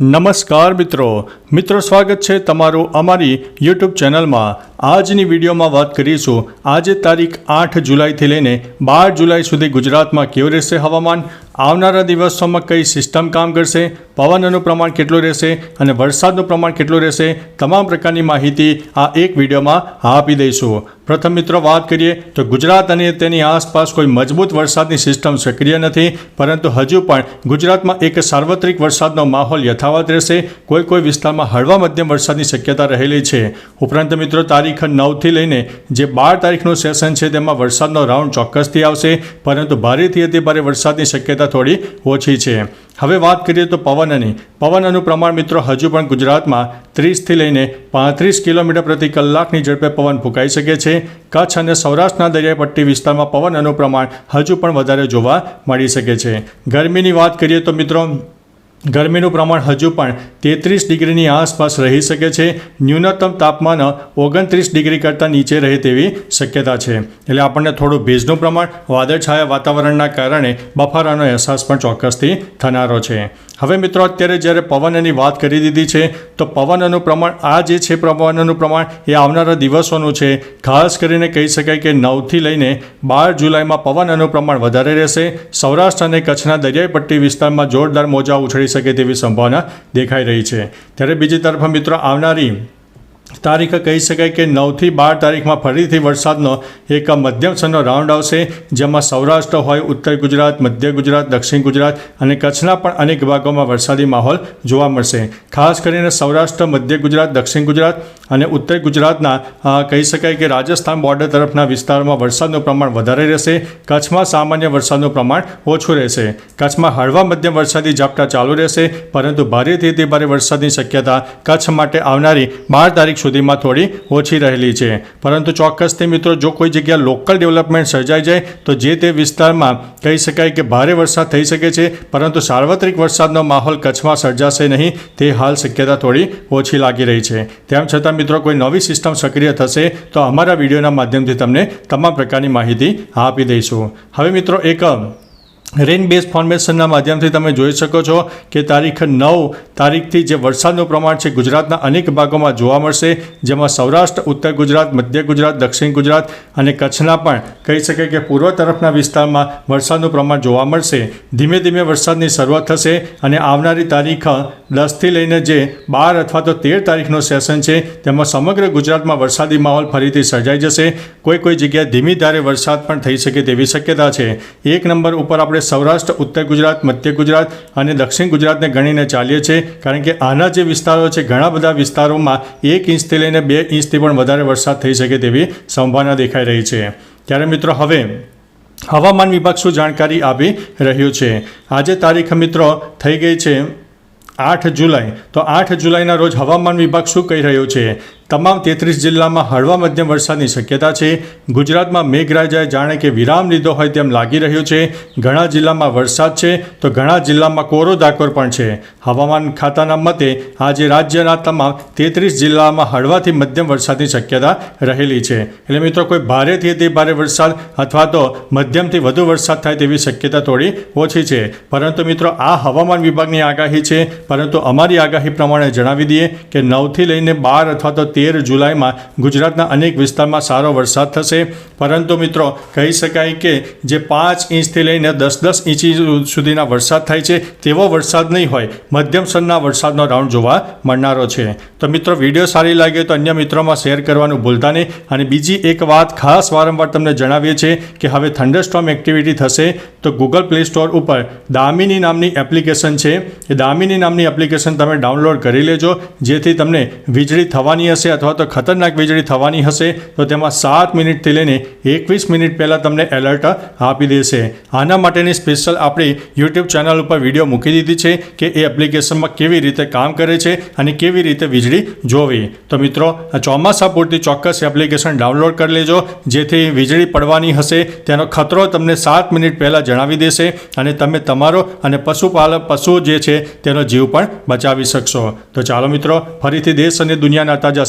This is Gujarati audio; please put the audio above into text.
નમસ્કાર મિત્રો. મિત્રો, સ્વાગત છે તમારું અમારી યુટ્યુબ ચેનલમાં. આજની વિડીયોમાં વાત કરીશું. આજે તારીખ આઠ જુલાઈથી લઈને બાર જુલાઈ સુધી ગુજરાતમાં કેવું રહેશે હવામાન? આવનારા દિવસોમાં કઈ સિસ્ટમ કામ કરશે, પવનનું પ્રમાણ કેટલું રહેશે અને વરસાદનું પ્રમાણ કેટલું રહેશે, તમામ પ્રકારની માહિતી આ એક વિડીયોમાં આપી દઈશું. પ્રથમ મિત્રો વાત કરીએ તો ગુજરાત અને તેની આસપાસ કોઈ મજબૂત વરસાદની સિસ્ટમ સક્રિય નથી, પરંતુ હજુ પણ ગુજરાતમાં એક સાર્વત્રિક વરસાદનો માહોલ યથાવત રહેશે. કોઈ કોઈ વિસ્તારમાં હળવા મધ્યમ વરસાદની શક્યતા રહેલી છે. ઉપરાંત મિત્રો તારીખ નવથી લઈને જે બાર તારીખનું સેશન છે, તેમાં વરસાદનો રાઉન્ડ ચોક્કસથી આવશે, પરંતુ ભારેથી અતિ ભારે વરસાદની શક્યતા થોડી ઓછી છે. હવે વાત કરીએ તો પવનની. પવનનું પ્રમાણ મિત્રો હજુ પણ ગુજરાતમાં ત્રીસથી લઈને પાંત્રીસ કિલોમીટર પ્રતિ કલાકની ઝડપે પવન ફૂંકાઈ શકે છે. કચ્છ અને સૌરાષ્ટ્રના દરિયાપટ્ટી વિસ્તારમાં પવનનું પ્રમાણ હજુ પણ વધારે જોવા મળી શકે છે. ગરમીની વાત કરીએ તો મિત્રો ગરમીનું પ્રમાણ હજુ પણ તેત્રીસ ડિગ્રીની આસપાસ રહી શકે છે. ન્યૂનતમ તાપમાન ઓગણત્રીસ ડિગ્રી કરતાં નીચે રહે તેવી શક્યતા છે. એટલે આપણને થોડું ભેજનું પ્રમાણ, વાદળછાયા વાતાવરણના કારણે બફારાનો અહેસાસ પણ ચોક્કસથી થનારો છે. હવે મિત્રો, અત્યારે જ્યારે પવનની વાત કરી દીધી છે, તો પવનનું પ્રમાણ, આ જે છે પવનનું પ્રમાણ, એ આવનારા દિવસોનું છે. ખાસ કરીને કહી શકાય કે નવથી લઈને બાર જુલાઈમાં પવનનું પ્રમાણ વધારે રહેશે. સૌરાષ્ટ્ર અને કચ્છના દરિયાઈ પટ્ટી વિસ્તારમાં જોરદાર મોજા ઉછળી શકે તેવી સંભાવના દેખાઈ રહી છે. ત્યારે બીજી તરફ મિત્રો આવનારી તારીખ કહી શકાય કે નવથી બાર તારીખમાં ફરીથી વરસાદનો એક મધ્યમ રાઉન્ડ આવશે, જેમાં સૌરાષ્ટ્ર હોય, ઉત્તર ગુજરાત, મધ્ય ગુજરાત, દક્ષિણ ગુજરાત અને કચ્છના પણ અનેક ભાગોમાં વરસાદી માહોલ જોવા મળશે. ખાસ કરીને સૌરાષ્ટ્ર, મધ્ય ગુજરાત, દક્ષિણ ગુજરાત અને ઉત્તર ગુજરાતના કહી શકાય કે રાજસ્થાન બોર્ડર તરફના વિસ્તારોમાં વરસાદનું પ્રમાણ વધારે રહેશે. કચ્છમાં સામાન્ય વરસાદનું પ્રમાણ ઓછું રહેશે. કચ્છમાં હળવા મધ્યમ વરસાદી ઝાપટા ચાલુ રહેશે, પરંતુ ભારેથી તે ભારે વરસાદની શક્યતા કચ્છ માટે આવનારી બાર તારીખ સુધીમાં થોડી ઓછી રહેલી છે. પરંતુ ચોક્કસથી મિત્રો, જો કોઈ જગ્યા લોકલ ડેવલપમેન્ટ સર્જાઈ જાય, તો જે તે વિસ્તારમાં કહી શકાય કે ભારે વરસાદ થઈ શકે છે, પરંતુ સાર્વત્રિક વરસાદનો માહોલ કચ્છમાં સર્જાશે નહીં, તે હાલ શક્યતા થોડી ઓછી લાગી રહી છે. તેમ છતાં મિત્રો, કોઈ નવી સિસ્ટમ સક્રિય થશે, તો અમારા વિડીયોના માધ્યમથી તમને તમામ પ્રકારની માહિતી આપી દઈશું. હવે મિત્રો, એક રેન બેઝ ફોર્મેશનના માધ્યમથી તમે જોઈ શકો છો કે તારીખ નવ તારીખથી જે વરસાદનું પ્રમાણ છે ગુજરાતના અનેક ભાગોમાં જોવા મળશે, જેમાં સૌરાષ્ટ્ર, ઉત્તર ગુજરાત, મધ્ય ગુજરાત, દક્ષિણ ગુજરાત અને કચ્છના પણ કહી શકાય કે પૂર્વ તરફના વિસ્તારમાં વરસાદનું પ્રમાણ જોવા મળશે. ધીમે ધીમે વરસાદની શરૂઆત થશે અને આવનારી તારીખ દસથી લઈને જે બાર અથવા તો તેર તારીખનો સેશન છે, તેમાં સમગ્ર ગુજરાતમાં વરસાદી માહોલ ફરીથી સર્જાઈ જશે. કોઈ કોઈ જગ્યાએ ધીમી ધારે વરસાદ પણ થઈ શકે તેવી શક્યતા છે. એક નંબર ઉપર આપણે સૌરાષ્ટ્ર, ઉત્તર ગુજરાત, મધ્ય ગુજરાત અને દક્ષિણ ગુજરાતને ગણીને ચાલીએ છીએ, કારણ કે આના જે વિસ્તારો છે, ઘણા બધા વિસ્તારોમાં એક ઇંચથી લઈને બે ઇંચથી પણ વધારે વરસાદ થઈ શકે તેવી સંભાવના દેખાઈ રહી છે. ત્યારે મિત્રો, હવે હવામાન વિભાગ શું જાણકારી આપી રહ્યું છે? આજે તારીખ મિત્રો થઈ ગઈ છે આઠ જુલાઈ. તો આઠ જુલાઈના રોજ હવામાન વિભાગ શું કહી રહ્યું છે? તમામ તેત્રીસ જિલ્લામાં હળવા મધ્યમ વરસાદની શક્યતા છે. ગુજરાતમાં મેઘરાજાએ જાણે કે વિરામ લીધો હોય તેમ લાગી રહ્યું છે. ઘણા જિલ્લામાં વરસાદ છે તો ઘણા જિલ્લામાં કોરો ધાકોર પણ છે. હવામાન ખાતાના મતે આજે રાજ્યના તમામ તેત્રીસ જિલ્લામાં હળવાથી મધ્યમ વરસાદની શક્યતા રહેલી છે. એટલે મિત્રો, કોઈ ભારેથી અતિ ભારે વરસાદ અથવા તો મધ્યમથી વધુ વરસાદ થાય તેવી શક્યતા થોડી ઓછી છે. પરંતુ મિત્રો, આ હવામાન વિભાગની આગાહી છે. પરંતુ અમારી આગાહી પ્રમાણે જણાવી દઈએ કે નવથી લઈને બાર અથવા તો તેર જુલાઈમાં ગુજરાતના અનેક વિસ્તારમાં સારો વરસાદ થશે. પરંતુ મિત્રો, કહી શકાય કે જે પાંચ ઇંચથી લઈને દસ દસ ઇંચ સુધીના વરસાદ થાય છે, તેવો વરસાદ નહીં હોય. મધ્યમ સ્તરના વરસાદનો રાઉન્ડ જોવા મળનારો છે. તો મિત્રો, વીડિયો સારી લાગે તો અન્ય મિત્રોમાં શેર કરવાનું ભૂલતા નહીં. અને બીજી એક વાત ખાસ વારંવાર તમને જણાવીએ છીએ કે હવે થંડરસ્ટોમ એક્ટિવિટી થશે તો ગૂગલ પ્લે સ્ટોર ઉપર દામિની નામની એપ્લિકેશન છે. એ દામિની નામની એપ્લિકેશન તમે ડાઉનલોડ કરી લેજો, જેથી તમને વીજળી થવાની હશે. અથવા તો ખતરનાક વીજળી થવાની હશે, તો તેમાં સાત મિનિટથી લઈને એકવીસ મિનિટ પહેલાં તમને એલર્ટ આપી દેશે. આના માટેની સ્પેશિયલ આપણી યુટ્યુબ ચેનલ ઉપર વીડિયો મૂકી દીધી છે કે એ એપ્લિકેશનમાં કેવી રીતે કામ કરે છે અને કેવી રીતે વીજળી જોવી. તો મિત્રો ચોમાસા પૂરતી ચોક્કસ એપ્લિકેશન ડાઉનલોડ કરી લેજો, જેથી વીજળી પડવાની હશે, તેનો ખતરો તમને સાત મિનિટ પહેલાં જણાવી દેશે અને તમે તમારો અને પશુપાલક પશુ જે છે તેનો જીવ પણ બચાવી શકશો. તો ચાલો મિત્રો, ફરીથી દેશ અને દુનિયાના તાજા